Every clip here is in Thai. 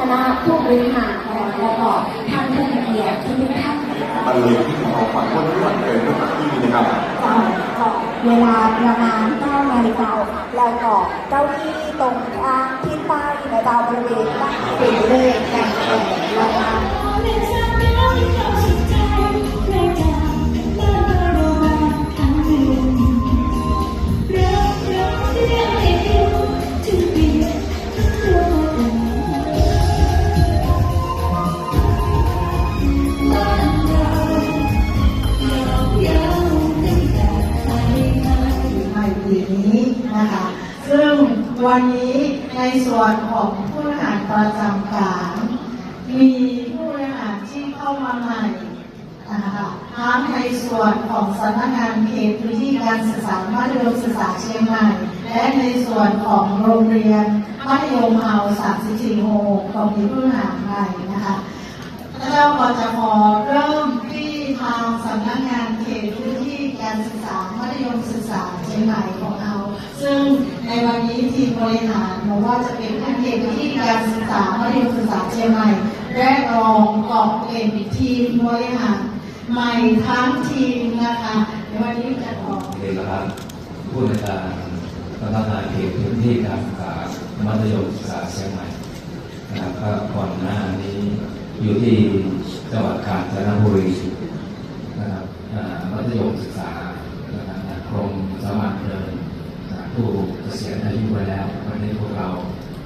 คณะผู้บริหารของแล้วก็ท่านผู้มีเกียรติทุกท่านบรรเลงที่ของขวัญคนที่วันเกิดเมื่อปีนะครับเวลาประมาณ9นาฬิกาแล้วก็เก้าอี้ตรงกลางที่ใต้ในดาวบริเวณด้านสีเลขแต่งแต่งแล้วก็ใวันนี้ในส่วนของผู้บริหารประจำการมีผู้บริหารที่เข้ามาใหม่นะคะทั้งในส่วนของสำนักงานเขตพื้นที่การศึกษามัธยมศึกษาเชียงใหม่ และในส่วนของโรงเรียนมัธยมเฮา34โฮของมีผู้บริหารใหม่นะคะเราก็จะขอเริ่มที่ทางสำนักงานเขตพื้น การศึกษามัธยมศึกษาเชียงใหม่ของเรา ซึ่งในวันนี้ทีมบริหารบอกว่าจะเป็นทั้งเขตพื้นที่การศึกษามัธยมศึกษาเชียงใหม่และรองกอบเป็นทีมบริหารใหม่ทั้งทีมนะคะในวันนี้จะขอเอกลักษณ์ผู้ในการสำนักงาเขตพื้นที่การศึกษามัธยมศึกษาเชียงใหม่นะครับก่อนหน้านี้อยู่ที่จังหวัดกาญจนบุรี ธยมศึกษานะครับกรมสมัครเพลินนะครับผู้เกษียณอายุไปแล้ววันนี้พวกเรา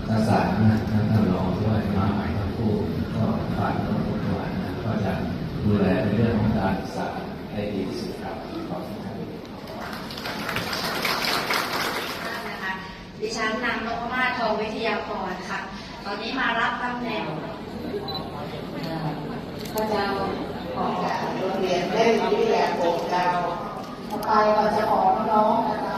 ทักษะนะทั้งท่านรองด้วยมาใหม่ทั้งคู่ก็ฝ่ายต้องทุกวันนะก็จะดูแลในเรื่องของการศึกษาให้ดีที่สุดครับขอบคุณครับนะคะดิฉันนางนพมาศทองวิทยาพรค่ะ ตอนนี้มารับตำแหน่งพระเจ้า ของโรงเรียนเล่นวิทยาโกงดาวต่อไปเราจะขอน้องนะคะ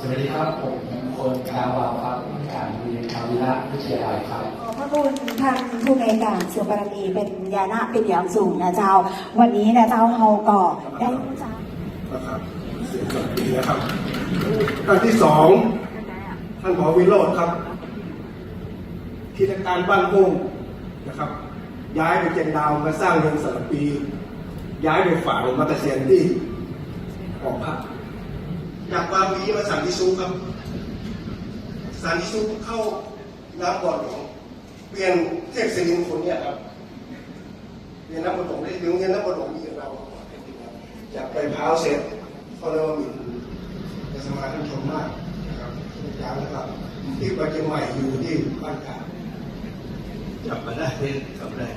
สวัสดีครับผมคนกาวาวครับการเรียนคาวิระวิทยาลัยครับขอบพระคุณท่านผู้ในวยการส่วนบารมีเป็นยานะเป็นอย่างสูงนะเจ้า วันนี้นะเจ้าเฮาก็ได้รู้จักนะครับเสียงสดดีนะครับท่านที่สองท่านหมอวิโรธครับกิจการบ้านกุ้งนะครับ ย้ายไปเจนดาวมาสร้างเรือนสารปี ย้ายไปฝ่ายมาตะเกษียณที่หอพักจากวาวีมาสันติสุขครับ สันติสุขเข้าน้ำบ่อหลวงเปลี่ยนเทพศิรินคนเนี่ยครับเรียนน้ำบดหลวงได้ถึงเรียนน้ำบดหลวงมีเราอยากไปพร้าวเสร็จเขาเรียกว่ามีในสมาธิชมมากนะครับอาจารย์นะครับที่ปัจจุบันอยู่ที่บ้านกาด จับมาได้เป็นคำแรก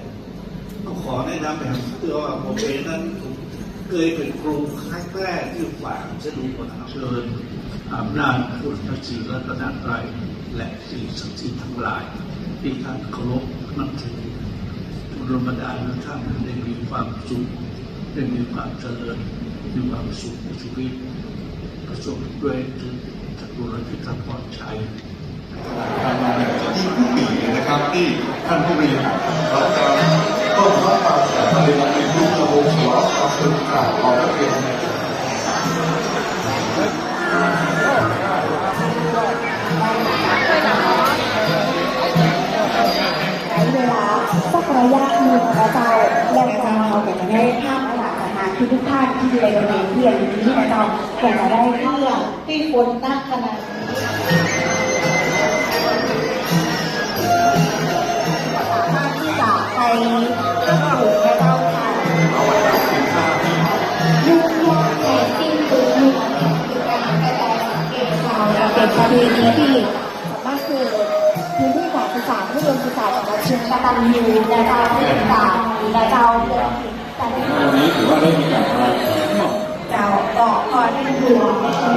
ต้องขอแนะนำแบบคือว่าผมเองนั้นผมเคยเป็นครูครั้งแรกที่ฝากจะดูบทเชิญอำนาจคุณพระศรีรัตนตรัยและสิ่งศักดิ์สิทธิ์ทั้งหลาย ที่ท่านเคารพนับถือรมดาลท่านได้มีความสุขได้มีความเจริญมีความสุขในชีวิตประสบด้วยถึงจักรุรพิทักษ์พรชัย การมานที่ผู้ปีนะครับที่ท่านผู้บริหารเราจะต้องรับฟังแต่ประเด็นในยุคระบบสวสอบศึกษาของนักเรียนสักระยะหนึ่งนะเจ้าแล้วก็เราก็จะได้ภาพหลักฐานที่ทุกท่านที่อยู่ในโรงเรียนที่อย่างนี้นะเจ้าก็จะได้เพื่อที่คนนักขนาดนี้ นประเพณีที่สามารถคือพื้นที่การศึกษาผู้เรียนศึกษาจังหวัดเชียงรายอยู่นะเจ้าที่ต่างๆนะเจ้าแต่ในวันนี้ถือว่าได้มีการมาเจ้าก็ขอให้ดูทางไทยเข้าไปเข้าม